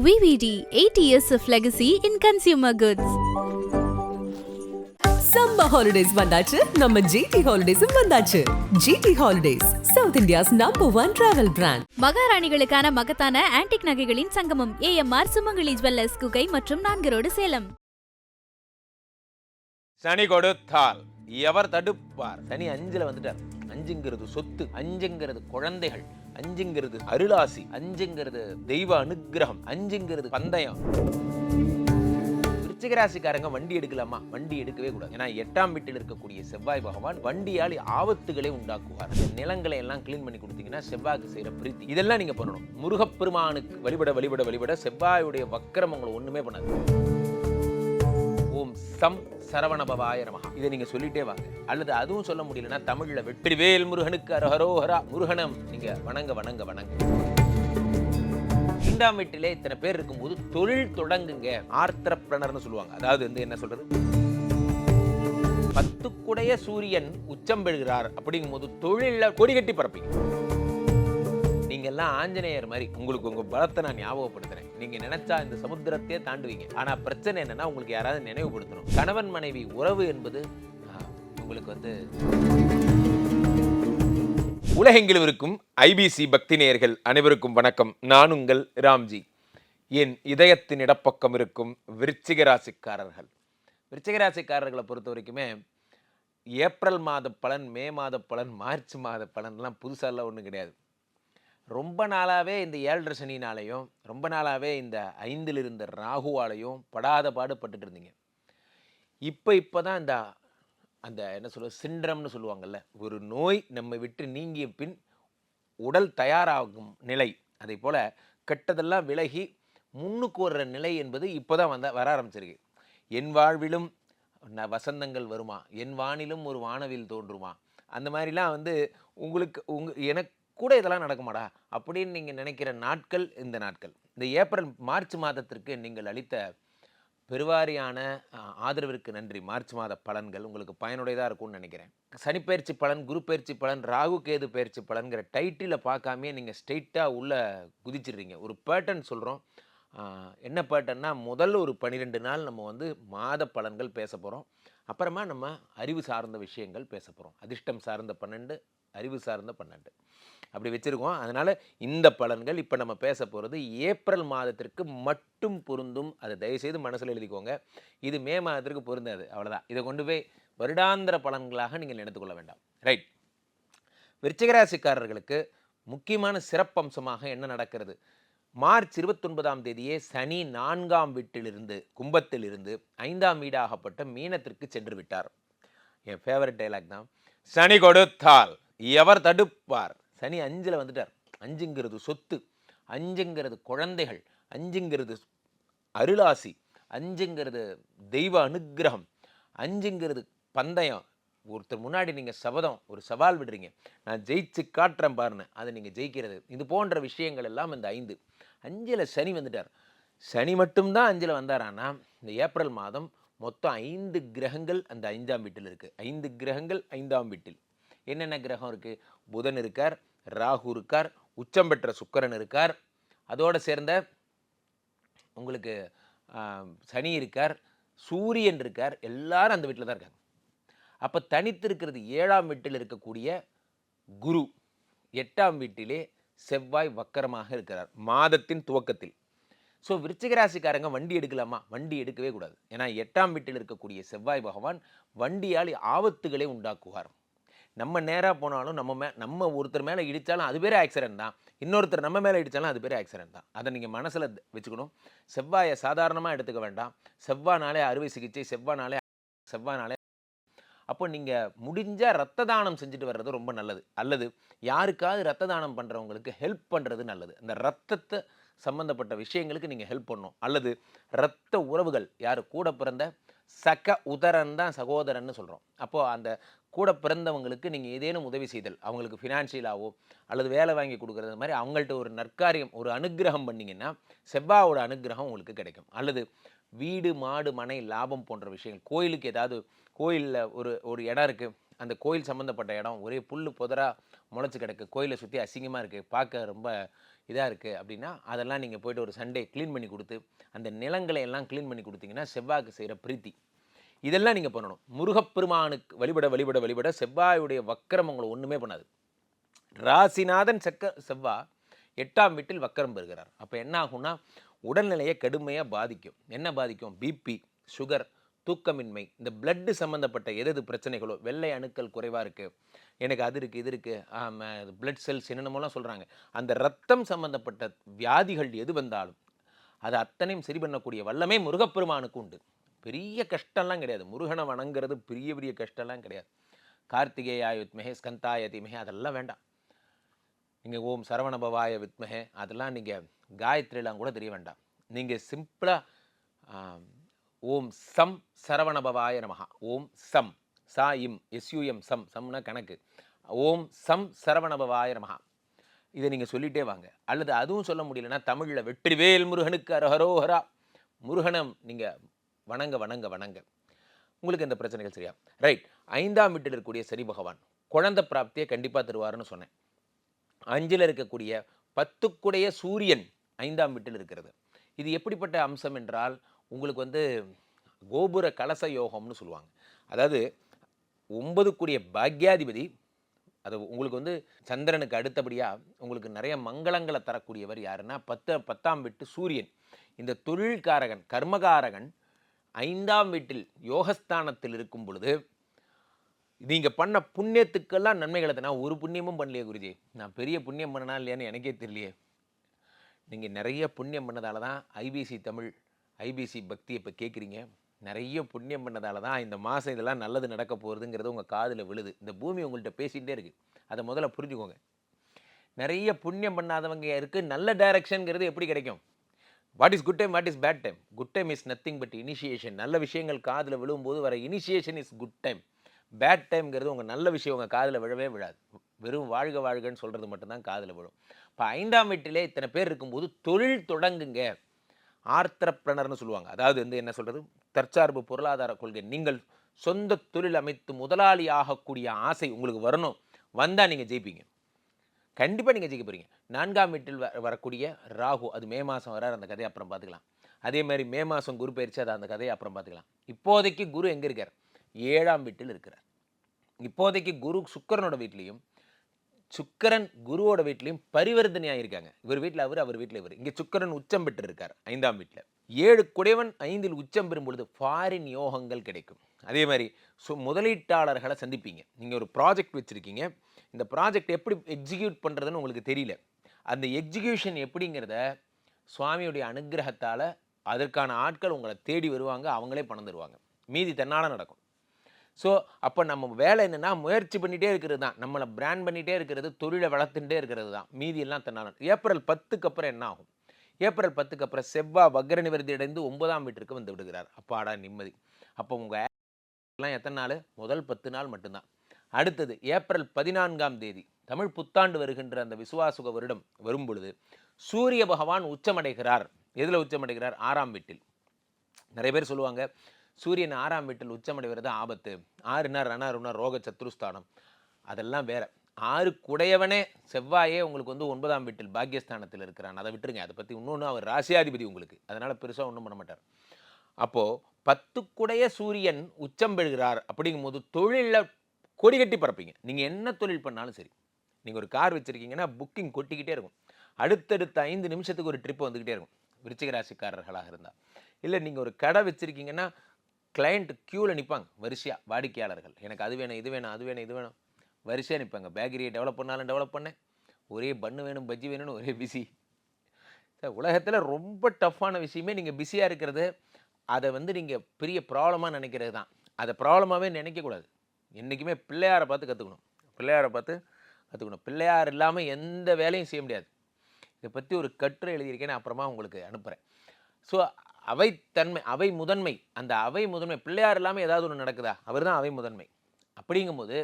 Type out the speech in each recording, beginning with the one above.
VVD 80 years of legacy in consumer goods. Summer holidays வந்தாச்சு நம்ம GT ஹாலிடேஸும் வந்தாச்சு. GT holidays south India's number one travel brand மகாராணிகளுக்கான மகத்தான antique நகைகளின் சங்கமம் AMR சுமங்கலி jewellers குகை மற்றும் நான்கு சேலம். சனி கொடுத்தால் எவர் தடுப்பார்? சனி அஞ்சுல வந்துட்டார். அஞ்சுங்கிறது சொத்து அஞ்சுங்கிறது குழந்தைகள். அஞ்சுங்கிறது அருளாசி அஞ்சுங்கிறது தெய்வ அனுக்கிரகம் அஞ்சுங்கிறது பந்தயம். விருச்சிக ராசிக்காரங்க வண்டி எடுக்கலாமா? வண்டி எடுக்கவே கூடாது. ஏன்னா எட்டாம் வீட்டில் இருக்கக்கூடிய செவ்வாய் பகவான் வண்டியால் ஆபத்துகளை உண்டாக்குவார். நிலங்களை எல்லாம் கிளீன் பண்ணி கொடுத்தீங்கன்னா செவ்வாய்க்கு செய்கிற பிரீத்தி. இதெல்லாம் நீங்க பண்ணணும். முருகப்பெருமானுக்கு வழிபட வழிபட வழிபட செவ்வாயுடைய வக்கரம் உங்களை ஒண்ணுமே பண்ணாது. ஓம் சம் சரவணபவாய நமகா இதை நீங்க சொல்லிட்டே வாங்க. அல்லது அதுவும் சொல்ல முடியலன்னா தமிழ்ல வெற்றிவேல் முருகனுக்கு அரஹரோஹரா முருகனம். நீங்க வணங்க வணங்க வணங்க. ஐந்தாம் வீட்டிலே இத்தனை பேர் இருக்கும்போது தொழில் தொடங்குங்க. ஆர்த்தரப்பிரணர்னு சொல்லுவாங்க. அதாவது வந்து என்ன சொல்றது? பத்துக்குடைய சூரியன் உச்சம் பெறுகிறார். அப்படிங்கும்போது தொழில கொடி கட்டி பரப்பிங்க நீங்க எல்லாம் ஆஞ்சநேயர் மாதிரி உங்களுக்கு உங்க பலத்தை நான் ஞாபகப்படுத்துறேன். நீங்க நினைச்சா இந்த சமுத்திரத்தையே தாண்டுவீங்க. ஆனா பிரச்சனை என்னன்னா உங்களுக்கு யாராவது நினைவுபடுத்தணும். கணவன் மனைவி உறவு என்பது உங்களுக்கு வந்து உலகெங்கிலும் இருக்கும் ஐபிசி பக்தி நேயர்கள் அனைவருக்கும் வணக்கம். நான் உங்கள் ராம்ஜி. என் இதயத்தின் இடப்பக்கம் இருக்கும் விருச்சிக ராசிக்காரர்கள். விருச்சிக ராசிக்காரர்களை பொறுத்த வரைக்குமே ஏப்ரல் மாத பலன் மே மாத பலன் மார்ச் மாத பலன்லாம் புதுசாலாம் ஒன்றும் கிடையாது. ரொம்ப நாளாகவே இந்த ஏழரை சனினாலையும் ரொம்ப நாளாகவே இந்த ஐந்தில் இருந்த ராகுவாலையும் படாத பாடுபட்டுட்டு இருந்தீங்க. இப்போ இப்போ தான் இந்த அந்த என்ன சொல்ல சிண்ட்ரம்னு சொல்லுவாங்கல்ல ஒரு நோய் நம்ம விட்டு நீங்கிய பின் உடல் தயாராகும் நிலை. அதே போல் கெட்டதெல்லாம் விலகி முன்னுக்கு வர்ற நிலை என்பது இப்போ தான் வந்த வர ஆரம்பிச்சிருக்கு. என் வாழ்விலும் ந- வசந்தங்கள் வருமா? என் வானிலும் ஒரு வானவில் தோன்றுமா? அந்த மாதிரிலாம் வந்து உங்களுக்கு உங்க எனக்கு கூட இதெல்லாம் நடக்குமாடா? அப்படின்னு நீங்கள் நினைக்கிற நாட்கள் இந்த நாட்கள். இந்த ஏப்ரல் மார்ச் மாதத்திற்கு நீங்கள் அளித்த பெருவாரியான ஆதரவிற்கு நன்றி. மார்ச் மாத பலன்கள் உங்களுக்கு பயனுடையதாக இருக்கும்னு நினைக்கிறேன். சனிப்பெயர்ச்சி பலன் குரு பயிற்சி பலன் ராகு கேது பயிற்சி பலன்கிற டைட்டிலில் பார்க்காமே நீங்கள் ஸ்ட்ரெயிட்டாக உள்ளே குதிச்சிடுறீங்க. ஒரு பேட்டர்ன் சொல்கிறோம் என்ன பேட்டர்னா முதல்ல ஒரு பன்னிரெண்டு நாள் நம்ம வந்து மாத பலன்கள் பேச போகிறோம் அப்புறமா நம்ம அறிவு சார்ந்த விஷயங்கள் பேச போகிறோம் அதிர்ஷ்டம் சார்ந்த பன்னெண்டு அறிவு சார்ந்த பன்னெண்டு. அப்படி வச்சுருக்கோம். அதனால் இந்த பலன்கள் இப்போ நம்ம பேச போகிறது ஏப்ரல் மாதத்திற்கு மட்டும் பொருந்தும். அதை தயவுசெய்து மனசில் எழுதிக்கோங்க. இது மே மாதத்திற்கு பொருந்தாது. அவ்வளோதான் இதை கொண்டு போய் வருடாந்திர பலன்களாக நீங்கள் நினைத்துக்கொள்ள வேண்டாம். ரைட் விருச்சிகராசிக்காரர்களுக்கு முக்கியமான சிறப்பம்சமாக என்ன நடக்கிறது? மார்ச் இருபத்தொன்பதாம் தேதியே சனி நான்காம் வீட்டிலிருந்து கும்பத்திலிருந்து ஐந்தாம் வீடாகப்பட்ட மீனத்திற்கு சென்று விட்டார். என் ஃபேவரட் டைலாக் தான். சனி கொடுத்தால் எவர் தடுப்பார்? சனி அஞ்சில் வந்துட்டார். அஞ்சுங்கிறது சொத்து அஞ்சுங்கிறது குழந்தைகள் அஞ்சுங்கிறது அருளாசி அஞ்சுங்கிறது தெய்வ அனுக்கிரகம் அஞ்சுங்கிறது பந்தயம். ஒருத்தர் முன்னாடி நீங்கள் சபதம் ஒரு சவால் விடுறீங்க. நான் ஜெயிச்சு காட்டுறேன் பாருன்னு அதை நீங்கள் ஜெயிக்கிறது. இது போன்ற விஷயங்கள் எல்லாம் இந்த ஐந்து. அஞ்சில் சனி வந்துட்டார். சனி மட்டும்தான் அஞ்சில் வந்தாரானா இந்த ஏப்ரல் மாதம் மொத்தம் ஐந்து கிரகங்கள் அந்த ஐந்தாம் வீட்டில் இருக்குது ஐந்து கிரகங்கள் ஐந்தாம் வீட்டில். என்னென்ன கிரகம் இருக்குது புதன் இருக்கார் ராகு இருக்கார் உச்சம் பெற்ற சுக்கரன் இருக்கார். அதோடு சேர்ந்த உங்களுக்கு சனி இருக்கார் சூரியன் இருக்கார் எல்லாரும் அந்த வீட்டில் தான் இருக்காங்க. அப்போ தனித்து இருக்கிறது ஏழாம் வீட்டில் இருக்கக்கூடிய குரு எட்டாம் வீட்டிலே செவ்வாய் வக்கரமாக இருக்கிறார் மாதத்தின் துவக்கத்தில். ஸோ விருச்சிகராசிக்காரங்க வண்டி எடுக்கலாமா? வண்டி எடுக்கவே கூடாது. ஏன்னா எட்டாம் வீட்டில் இருக்கக்கூடிய செவ்வாய் பகவான் வண்டியால் ஆபத்துகளை உண்டாக்குவார். நம்ம நேராக போனாலும் நம்ம மே நம்ம ஒருத்தர் மேலே இடித்தாலும் அது பேர் ஆக்சிடென்ட் தான். இன்னொருத்தர் நம்ம மேலே இடித்தாலும் அது பேர் ஆக்சிடென்ட் தான். அதை நீங்கள் மனசில் வச்சுக்கணும். செவ்வாயை சாதாரணமாக எடுத்துக்க வேண்டாம். செவ்வாய்னாலே அறுவை சிகிச்சை செவ்வாய்னாலே செவ்வாய்னாலே. அப்போ நீங்கள் முடிஞ்சால் ரத்த தானம் செஞ்சுட்டு வர்றது ரொம்ப நல்லது. அல்லது யாருக்காவது ரத்த தானம் பண்ணுறவங்களுக்கு ஹெல்ப் பண்ணுறது நல்லது. அந்த ரத்தத்தை சம்மந்தப்பட்ட விஷயங்களுக்கு நீங்கள் ஹெல்ப் பண்ணணும். அல்லது இரத்த உறவுகள் யார் கூட பிறந்த சக உதரன் தான் சகோதரன்னு சொல்கிறோம் அப்போது அந்த கூட பிறந்தவங்களுக்கு நீங்கள் ஏதேனும் உதவி செய்தல் அவங்களுக்கு ஃபினான்ஷியலாகவோ அல்லது வேலை வாங்கி கொடுக்குறது மாதிரி அவங்கள்ட்ட ஒரு நற்காரியம் ஒரு அனுக்கிரகம் பண்ணிங்கன்னா செவ்வாவோட அனுக்கிரகம் உங்களுக்கு கிடைக்கும். அல்லது வீடு மாடு மனை லாபம் போன்ற விஷயங்கள் கோயிலுக்கு ஏதாவது கோயிலில் ஒரு ஒரு இடம் இருக்குது அந்த கோயில் சம்மந்தப்பட்ட இடம் ஒரே புல் புதராக முளைச்சி கிடக்கு. கோயிலை சுற்றி அசிங்கமாக இருக்குது பார்க்க ரொம்ப இதாக இருக்குது அப்படின்னா அதெல்லாம் நீங்கள் போய்ட்டு ஒரு சண்டே க்ளீன் பண்ணி கொடுத்து அந்த நிலங்களை எல்லாம் க்ளீன் பண்ணி கொடுத்தீங்கன்னா செவ்வாய்க்கு செய்கிற பிரீத்தி. இதெல்லாம் நீங்கள் பண்ணணும். முருகப்பெருமானுக்கு வழிபட வழிபட வழிபட செவ்வாயுடைய வக்கரம் உங்களை ஒன்றுமே பண்ணாது. ராசிநாதன் செக்க செவ்வா எட்டாம் வீட்டில் வக்கரம் பெறுகிறார். அப்போ என்ன ஆகும்னா உடல்நிலையை கடுமையாக பாதிக்கும். என்ன பாதிக்கும்? பிபி சுகர் தூக்கமின்மை. இந்த பிளட்டு சம்மந்தப்பட்ட எது பிரச்சனைகளோ வெள்ளை அணுக்கள் குறைவாக இருக்குது எனக்கு அது இருக்குது இது இருக்குது பிளட் செல்ஸ் என்னென்னமோலாம் சொல்கிறாங்க அந்த ரத்தம் சம்மந்தப்பட்ட வியாதிகள் எது வந்தாலும் அது அத்தனையும் சரி பண்ணக்கூடிய வல்லமே முருகப்பெருமானுக்கு உண்டு. பெரிய கஷ்டம்லாம் கிடையாது. முருகனை வணங்குறது பெரிய பெரிய கஷ்டம்லாம் கிடையாது. கார்த்திகேயா வித்மஹே ஸ்கந்தாய தீமஹே அதெல்லாம் வேண்டாம். நீங்கள் ஓம் சரவணபவாய வித்மகே அதெல்லாம் நீங்கள் காயத்ரிலாம் கூட தெரிய வேண்டாம். நீங்கள் சிம்பிளாக ஓம் சம் சரவணபவாய நமகா ஓம் சம் சா இம் எஸ்யூஎம் சம் சம்னா கணக்கு. ஓம் சம் சரவணபவாய நமகா இதை நீங்கள் சொல்லிகிட்டே வாங்க. அல்லது அதுவும் சொல்ல முடியலன்னா தமிழில் வெற்றிவேல் முருகனுக்கு அரஹரோஹரா. முருகனம் நீங்கள் வணங்க வணங்க வணங்க. உங்களுக்கு இந்த பிரச்சனைகள் சரியா? ரைட் ஐந்தாம் வீட்டில் இருக்கக்கூடிய சரி பகவான் குழந்தை பிராப்தியை கண்டிப்பாக தருவார்னு சொன்னேன். அஞ்சில் இருக்கக்கூடிய பத்துக்குடைய சூரியன் ஐந்தாம் வீட்டில் இருக்கிறது. இது எப்படிப்பட்ட அம்சம் என்றால் உங்களுக்கு வந்து கோபுர கலச யோகம்னு சொல்லுவாங்க. அதாவது ஒன்பதுக்குரிய பாக்யாதிபதி அது உங்களுக்கு வந்து சந்திரனுக்கு அடுத்தபடியாக உங்களுக்கு நிறைய மங்களங்களை தரக்கூடியவர் யாருன்னா பத்து பத்தாம் வீட்டு சூரியன். இந்த தொழில்காரகன் கர்மகாரகன் ஐந்தாம் வீட்டில் யோகஸ்தானத்தில் இருக்கும் பொழுது நீங்கள் பண்ண புண்ணியத்துக்கெல்லாம் நன்மைகளை நான் ஒரு புண்ணியமும் பண்ணலையே குருஜி. நான் பெரிய புண்ணியம் பண்ணனா இல்லையான்னு எனக்கே தெரியலையே. நீங்கள் நிறைய புண்ணியம் பண்ணதால தான் ஐபிசி தமிழ் ஐபிசி பக்தி இப்போ கேட்குறீங்க. நிறைய புண்ணியம் பண்ணதால தான் இந்த மாதம் இதெல்லாம் நல்லது நடக்க போகிறதுங்கிறது உங்கள் காதில் விழுது. இந்த பூமி உங்கள்கிட்ட பேசிகிட்டே இருக்குது அதை முதல்ல புரிஞ்சுக்கோங்க. நிறைய புண்ணியம் பண்ணாதவங்க இருக்குது நல்ல டைரக்ஷனுங்கிறது எப்படி கிடைக்கும்? What is good time what is bad time good time is nothing but initiation நல்ல விஷயங்கள் காதில் விழும்போது வர initiation is good time bad டைம்ங்கிறது உங்கள் நல்ல விஷயம் உங்கள் காதில் விழவே விழாது. வெறும் வாழ்க வாழ்கன்னு சொல்கிறது மட்டும்தான் காதில் விழும். இப்போ ஐந்தாம் வீட்டிலே இத்தனை பேர் இருக்கும்போது தொழில் தொடங்குங்க. ஆர்த்தரப்பிரணர்னு சொல்லுவாங்க. அதாவது வந்து என்ன சொல்கிறது தற்சார்பு பொருளாதார கொள்கை. நீங்கள் சொந்த தொழில் அமைத்து முதலாளி ஆகக்கூடிய ஆசை உங்களுக்கு வரணும். வந்தால் நீங்கள் ஜெயிப்பீங்க. கண்டிப்பாக நீங்கள் ஜெயிக்க போகிறீங்க நான்காம் வீட்டில் வ வரக்கூடிய ராகு அது மே மாதம் வரார் அந்த கதையை அப்புறம் பார்த்துக்கலாம். அதே மாதிரி மே மாதம் குரு பயிற்சி அதை அந்த கதையை அப்புறம் பார்த்துக்கலாம். இப்போதைக்கு குரு எங்கே இருக்கார்? ஏழாம் வீட்டில் இருக்கிறார். இப்போதைக்கு குரு சுக்கரனோட வீட்லேயும் சுக்கரன் குருவோட வீட்லேயும் பரிவர்த்தனையாக இருக்காங்க. இவர் வீட்டில் அவர் அவர் வீட்டில் இவர். இங்கே சுக்கிரன் உச்சம் பெற்று இருக்கார் ஐந்தாம் வீட்டில் ஏழு குடைவன் ஐந்தில் உச்சம் பெறும் பொழுது ஃபாரின் யோகங்கள் கிடைக்கும். அதே மாதிரி சு முதலீட்டாளர்களை சந்திப்பீங்க. நீங்கள் ஒரு ப்ராஜெக்ட் வச்சுருக்கீங்க. இந்த ப்ராஜெக்ட் எப்படி எக்ஸிக்யூட் பண்ணுறதுன்னு உங்களுக்கு தெரியல. அந்த எக்ஸிக்யூஷன் எப்படிங்கிறத சுவாமியுடைய அனுகிரகத்தால் அதற்கான ஆட்கள் உங்களை தேடி வருவாங்க அவங்களே பணம் தருவாங்க. மீதி தன்னால் நடக்கும். ஸோ அப்போ நம்ம வேலை என்னென்னா முயற்சி பண்ணிகிட்டே இருக்கிறது தான். நம்மளை பிராண்ட் பண்ணிகிட்டே இருக்கிறது தொழிலை வளர்த்துட்டே இருக்கிறது தான். மீதி எல்லாம் தன்னால் ஏப்ரல் பத்துக்கு அப்புறம் என்ன ஆகும்? ஏப்ரல் பத்துக்கு அப்புறம் செவ்வாய் வக்ர நிவர்த்தி அடைந்து ஒன்பதாம் வீட்டிற்கு வந்து விடுகிறார். அப்பாடா நிம்மதி. அப்போ உங்கள் எல்லாம் எத்தனை நாள்? முதல் பத்து நாள் மட்டும்தான். அடுத்தது ஏப்ரல் பதினான்காம் தேதி தமிழ் புத்தாண்டு வருகின்ற அந்த விசுவாசுக வருடம் வரும் பொழுது சூரிய பகவான் உச்சமடைகிறார். எதில் உச்சமடைகிறார்? ஆறாம் வீட்டில். நிறைய பேர் சொல்லுவாங்க சூரியன் ஆறாம் வீட்டில் உச்சமடைகிறது ஆபத்து. ஆறுனா ரணருனா ரோக சத்ருஸ்தானம். அதெல்லாம் வேற. ஆறு குடையவனே செவ்வாயே உங்களுக்கு வந்து ஒன்பதாம் வீட்டில் பாக்கியஸ்தானத்தில் இருக்கிறான். அதை விட்டுருங்க. அதை பற்றி இன்னொன்று அவர் ராசியாதிபதி உங்களுக்கு. அதனால் பெருசாக ஒன்றும் பண்ண மாட்டார். அப்போது பத்துக்குடைய சூரியன் உச்சம் பெறுகிறார் அப்படிங்கும்போது தொழிலில் கொடி கட்டி பறப்பீங்க. நீங்கள் என்ன தொழில் பண்ணாலும் சரி. நீங்கள் ஒரு கார் வச்சுருக்கீங்கன்னா புக்கிங் கொட்டிக்கிட்டே இருக்கும். அடுத்தடுத்த ஐந்து நிமிஷத்துக்கு ஒரு ட்ரிப் வந்துக்கிட்டே இருக்கும். விருச்சிகராசிக்காரர்களாக இருந்தால் இல்லை நீங்கள் ஒரு கடை வச்சுருக்கீங்கன்னா கிளைண்ட் க்யூவில் நிற்பாங்க வரிசையாக வாடிக்கையாளர்கள். எனக்கு அது வேணும் இது வேணும் அது வேணும் இது வேணும். வரிசையாக நிற்பாங்க பேக்கரியை டெவலப் பண்ணாலும் டெவலப் பண்ணேன். ஒரே பண்ணு வேணும் பஜ்ஜி வேணும்னு ஒரே பிஸி உலகத்தில் ரொம்ப டஃப்பான விஷயமே நீங்கள் பிஸியாக இருக்கிறது அதை வந்து நீங்கள் பெரிய ப்ராப்ளமாக நினைக்கிறது தான் அதை ப்ராப்ளமாகவே நினைக்கக்கூடாது. என்றைக்குமே பிள்ளையாரை பார்த்து கற்றுக்கணும் பிள்ளையாரை பார்த்து கற்றுக்கணும் பிள்ளையார் இல்லாமல் எந்த வேலையும் செய்ய முடியாது. இதை பற்றி ஒரு கட்டுரை எழுதியிருக்கேன். அப்புறமா உங்களுக்கு அனுப்புகிறேன் ஸோ அவை தன்மை அவை முதன்மை. அந்த அவை முதன்மை பிள்ளையார் இல்லாமல் ஏதாவது ஒன்று நடக்குதா? அவர் தான் அவை முதன்மை. அப்படிங்கும்போது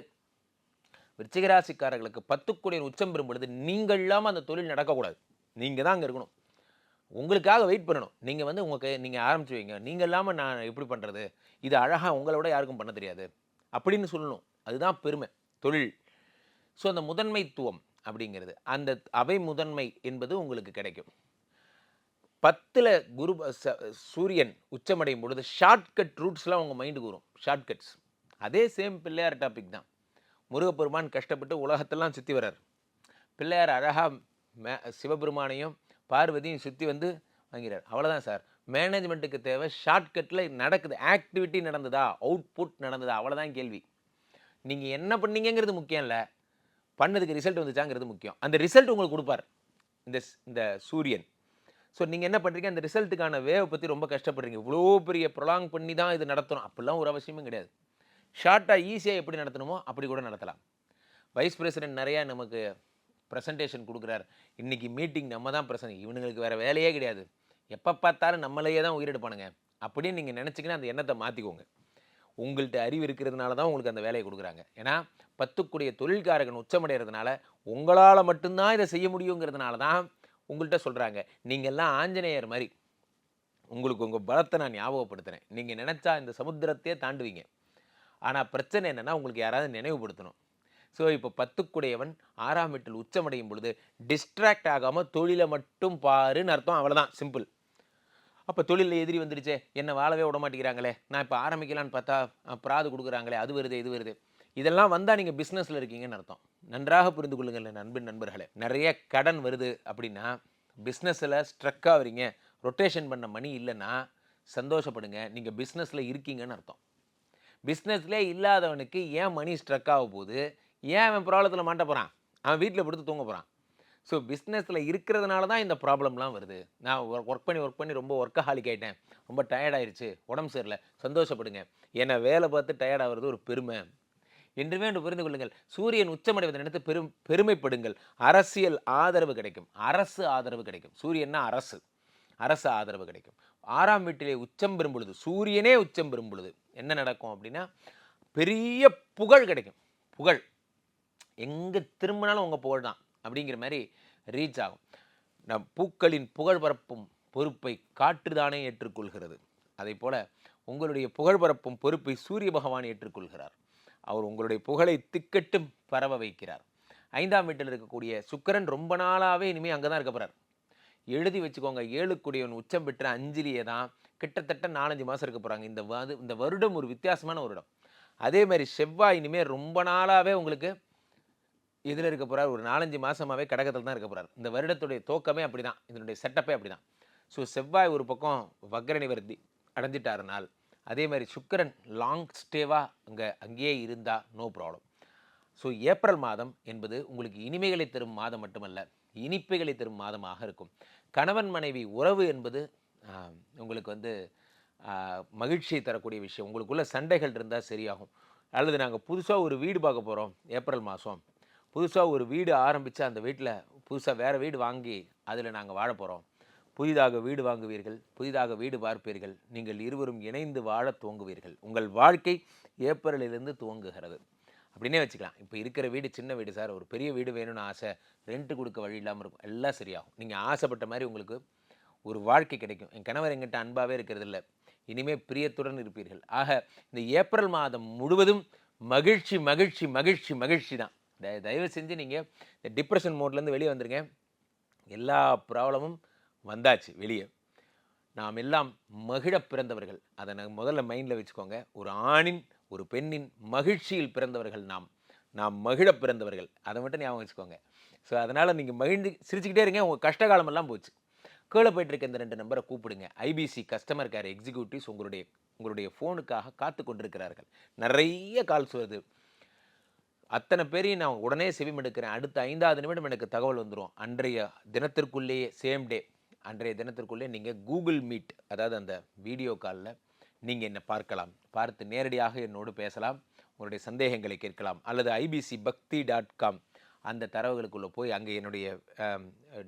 விருச்சிகராசிக்காரர்களுக்கு பத்துக்குடியின் உச்சம் பெறும் பொழுது நீங்கள் இல்லாமல் அந்த தொழில் நடக்கக்கூடாது. நீங்கள் தான் அங்கே இருக்கணும். உங்களுக்காக வெயிட் பண்ணணும். நீங்கள் வந்து உங்களுக்கு நீங்கள் ஆரம்பிச்சு வைங்க. நீங்கள் இல்லாமல் நான் எப்படி பண்ணுறது இது அழகாக உங்களோட யாருக்கும் பண்ண தெரியாது. அப்படின்னு சொல்லணும். அதுதான் பெருமை. தொழில். ஸோ அந்த முதன்மைத்துவம் அப்படிங்கிறது. அந்த அவை முதன்மை என்பது உங்களுக்கு கிடைக்கும். பத்தில் குரு ச- சூரியன் உச்சமடையும் பொழுது ஷார்ட்கட் ரூட்ஸ்லாம் உங்கள் மைண்டுக்கு வரும் ஷார்ட்கட்ஸ் அதே சேம் பிள்ளையார் டாபிக் தான். முருகப்பெருமான் கஷ்டப்பட்டு உலகத்தெல்லாம் சுற்றி வர்றார். பிள்ளையார் அழகாக மே சிவபெருமானையும் பார்வதியும் சுற்றி வந்து வாங்கிறார். அவ்வளோதான் சார். மேனேஜ்மெண்ட்டுக்கு தேவை ஷார்ட்கட்டில் நடக்குது. ஆக்டிவிட்டி நடந்ததா? அவுட்புட் நடந்ததா? அவ்வளோதான் கேள்வி. நீங்கள் என்ன பண்ணீங்கங்கிறது முக்கியம் இல்லை. பண்ணதுக்கு ரிசல்ட் வந்துச்சாங்கிறது முக்கியம். அந்த ரிசல்ட் உங்களுக்கு கொடுப்பார். இந்த இந்த சூரியன். ஸோ நீங்கள் என்ன பண்ணுறீங்க அந்த ரிசல்ட்டுக்கான வேவை பற்றி ரொம்ப கஷ்டப்படுறீங்க. இவ்வளோ பெரிய ப்ரொலாங் பண்ணி தான் இது நடத்தணும். அப்படிலாம் ஒரு அவசியமும் கிடையாது. ஷார்ட்டாக ஈஸியாக எப்படி நடத்தணுமோ அப்படி கூட நடத்தலாம். வைஸ் பிரசிடென்ட் நிறையா நமக்கு ப்ரெசன்டேஷன் கொடுக்குறாரு. இன்றைக்கி மீட்டிங் நம்ம தான் ப்ரெசன்ட் இவனுங்களுக்கு வேறு வேலையே கிடையாது. எப்போ பார்த்தாலும் நம்மளையே தான் உயிரெடுப்பானுங்க. அப்படின்னு நீங்கள் நினச்சிங்கன்னா அந்த எண்ணத்தை மாற்றிக்கோங்க உங்கள்கிட்ட அறிவு இருக்கிறதுனால தான் உங்களுக்கு அந்த வேலையை கொடுக்குறாங்க. ஏன்னா பத்துக்குடைய தொழில்காரகன் உச்சமடைகிறதுனால உங்களால் மட்டும்தான் இதை செய்ய முடியுங்கிறதுனால தான் உங்கள்கிட்ட சொல்கிறாங்க நீங்கள்லாம் ஆஞ்சநேயர் மாதிரி. உங்களுக்கு உங்கள் பலத்தை நான் ஞாபகப்படுத்துகிறேன் நீங்கள் நினச்சா இந்த சமுத்திரத்தையே தாண்டுவீங்க. ஆனால் பிரச்சனை என்னென்னா உங்களுக்கு யாராவது நினைவுபடுத்தணும். ஸோ இப்போ பத்துக்குடையவன் ஆறாம் வீட்டில் உச்சமடையும் பொழுது டிஸ்ட்ராக்ட் ஆகாமல் தொழிலை மட்டும் பாருன்னு அர்த்தம். அவ்வளோதான் சிம்பிள் அப்போ தொழிலில் எதிரி வந்துடுச்சே. என்னை வாழவே விட மாட்டேங்கிறாங்களே. நான் இப்போ ஆரம்பிக்கலான்னு பார்த்தா அஹ், பிராது கொடுக்குறாங்களே. அது வருது இது வருது. இதெல்லாம் வந்தால் நீங்கள் பிஸ்னஸில் இருக்கீங்கன்னு அர்த்தம். நன்றாக புரிந்து கொள்ளுங்கள் நண்பின் நண்பர்களே. நிறைய கடன் வருது அப்படின்னா பிஸ்னஸில் ஸ்ட்ரக் ஆகுறீங்க ரொட்டேஷன் பண்ண மணி இல்லைன்னா சந்தோஷப்படுங்க. நீங்கள் பிஸ்னஸில் இருக்கீங்கன்னு அர்த்தம். பிஸ்னஸ்லே இல்லாதவனுக்கு ஏன் மணி ஸ்ட்ரக் ஆக போகுது? ஏன் அவன் ப்ராப்ளத்தில் மாட்ட போகிறான் அவன் வீட்டில் படுத்து தூங்க போகிறான் ஸோ பிஸ்னஸில் இருக்கிறதுனால தான் இந்த ப்ராப்ளம்லாம் வருது. நான் ஒர்க் பண்ணி ஒர்க் பண்ணி ரொம்ப ஒர்க்கஹாலிக் ஆகிட்டேன் ரொம்ப டயர்டாயிருச்சு உடம்பு சரியில்லை. சந்தோஷப்படுங்க. என்னை வேலை பார்த்து டயர்டாகிறது ஒரு பெருமை. என்றுமே ஒன்று புரிந்து கொள்ளுங்கள். சூரியன் உச்சமடைவதை நினைத்து பெரும் பெருமைப்படுங்கள். அரசியல் ஆதரவு கிடைக்கும். அரசு ஆதரவு கிடைக்கும். சூரியன்னா அரசு. அரசு ஆதரவு கிடைக்கும். ஆறாம் வீட்டிலே உச்சம் பெறும் பொழுது சூரியனே உச்சம் பெறும் பொழுது என்ன நடக்கும் அப்படின்னா பெரிய புகழ் கிடைக்கும். புகழ். எங்கே திரும்பினாலும் உங்கள் புகழ் தான். அப்படிங்கிற மாதிரி ரீச் ஆகும். நம் பூக்களின் புகழ் பரப்பும் பொறுப்பை காற்றுதானே ஏற்றுக்கொள்கிறது. அதே போல் உங்களுடைய புகழ் பரப்பும் பொறுப்பை சூரிய பகவான் ஏற்றுக்கொள்கிறார். அவர் உங்களுடைய புகழை திக்கட்டும் பரவ வைக்கிறார். ஐந்தாம் வீட்டில் இருக்கக்கூடிய சுக்கரன் ரொம்ப நாளாகவே இனிமேல் அங்கே தான் இருக்க போறார். எழுதி வச்சுக்கோங்க ஏழுக்குடியவன் உச்சம் பெற்ற அஞ்சலியை தான் கிட்டத்தட்ட நாலஞ்சு மாதம் இருக்க போகிறாங்க இந்த வது இந்த வருடம் ஒரு வித்தியாசமான வருடம் அதே மாதிரி செவ்வாய் இனிமேல் ரொம்ப நாளாகவே உங்களுக்கு இதில் இருக்க போகிறார் ஒரு நாலஞ்சு மாதமாகவே கடகத்தில் தான் இருக்க போகிறார் இந்த வருடத்துடைய தோக்கமே அப்படி தான் இதனுடைய செட்டப்பே அப்படி தான் ஸோ செவ்வாய் ஒரு பக்கம் வக்ர நிவர்த்தி அடைஞ்சிட்டாருனால் அதே மாதிரி சுக்கரன் லாங் ஸ்டேவாக அங்கே அங்கேயே இருந்தால் நோ ப்ராப்ளம் ஸோ ஏப்ரல் மாதம் என்பது உங்களுக்கு இனிமைகளை தரும் மாதம் மட்டுமல்ல இனிப்புகளை தரும் மாதமாக இருக்கும். கணவன் மனைவி உறவு என்பது உங்களுக்கு வந்து மகிழ்ச்சியை தரக்கூடிய விஷயம். உங்களுக்குள்ள சண்டைகள் இருந்தால் சரியாகும். அல்லது நாங்கள் புதுசாக ஒரு வீடு பார்க்க போகிறோம் ஏப்ரல் மாதம் புதுசாக ஒரு வீடு ஆரம்பித்து அந்த வீட்டில் புதுசாக வேறு வீடு வாங்கி அதில் நாங்கள் வாழ போகிறோம் புதிதாக வீடு வாங்குவீர்கள் புதிதாக வீடு பார்ப்பீர்கள். நீங்கள் இருவரும் இணைந்து வாழத் துவங்குவீர்கள். உங்கள் வாழ்க்கை ஏப்ரலிலிருந்து துவங்குகிறது. அப்படின்னே வச்சுக்கலாம். இப்போ இருக்கிற வீடு சின்ன வீடு சார். ஒரு பெரிய வீடு வேணும்னு ஆசை ரெண்ட் கொடுக்க வழி இல்லாமல் இருக்கும். எல்லாம் சரியாகும். நீங்கள் ஆசைப்பட்ட மாதிரி உங்களுக்கு ஒரு வாழ்க்கை கிடைக்கும். என் கணவர் எங்கிட்ட அன்பாகவே இருக்கிறது இல்லை இனிமேல் பிரியத்துடன் இருப்பீர்கள். ஆக இந்த ஏப்ரல் மாதம் முழுவதும் மகிழ்ச்சி மகிழ்ச்சி மகிழ்ச்சி மகிழ்ச்சி தான். தயவு செஞ்சு நீங்கள் இந்த டிப்ரெஷன் மோட்லேருந்து வெளியே வந்துருங்க. எல்லா ப்ராப்ளமும் வந்தாச்சு வெளியே. நாம் எல்லாம் மகிழ பிறந்தவர்கள். அதை நான் முதல்ல மைண்டில் வச்சுக்கோங்க. ஒரு ஆணின் ஒரு பெண்ணின் மகிழ்ச்சியில் பிறந்தவர்கள் நாம். நாம் மகிழ பிறந்தவர்கள். அதை மட்டும் ஞாபகம் வச்சுக்கோங்க. ஸோ அதனால் நீங்கள் மகிழ்ந்து சிரிச்சுக்கிட்டே இருங்க. உங்கள் கஷ்டகாலமெல்லாம் போச்சு. கீழே போயிட்டு இருக்க இந்த ரெண்டு நம்பரை கூப்பிடுங்க. ஐபிசி கஸ்டமர் கேர் எக்ஸிக்யூட்டிவ்ஸ் உங்களுடைய உங்களுடைய ஃபோனுக்காக காத்து கொண்டிருக்கிறார்கள். நிறைய கால்ஸ் வருது. அத்தனை பேரையும் நான் உடனே செவிமெடுக்கிறேன். அடுத்த ஐந்தாவது நிமிடம் எனக்கு தகவல் வந்துடும் அன்றைய தினத்திற்குள்ளேயே சேம் டே அன்றைய தினத்திற்குள்ளே நீங்கள் கூகுள் மீட் அதாவது அந்த வீடியோ காலில் நீங்கள் என்னை பார்க்கலாம். பார்த்து நேரடியாக என்னோடு பேசலாம். உங்களுடைய சந்தேகங்களை கேட்கலாம். அல்லது ஐபிசி பக்தி டாட் காம் அந்த தரவுகளுக்குள்ளே போய் அங்கே என்னுடைய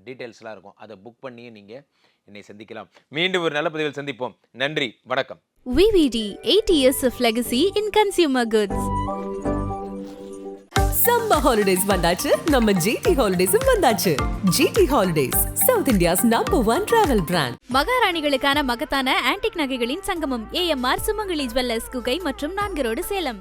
டீட்டெயில்ஸ்லாம் இருக்கும். அதை புக் பண்ணியும் நீங்கள் என்னை சந்திக்கலாம். மீண்டும் ஒரு நல்ல பதிவில் சந்திப்போம். நன்றி. வணக்கம். VVD 80 years of legacy in consumer goods. Summer holidays வந்தாச்சு. நம்ம ஜிடி ஹாலிடேஸும் வந்தாச்சு. GT holidays south India's number one travel brand மகாராணிகளுக்கான மகத்தான ஆன்டிக் நகைகளின் சங்கமம் ஏஎம்ஆர் சுமங்கலி ஜுவல்லர்ஸ் குகை மற்றும் நான்கரோடு சேலம்.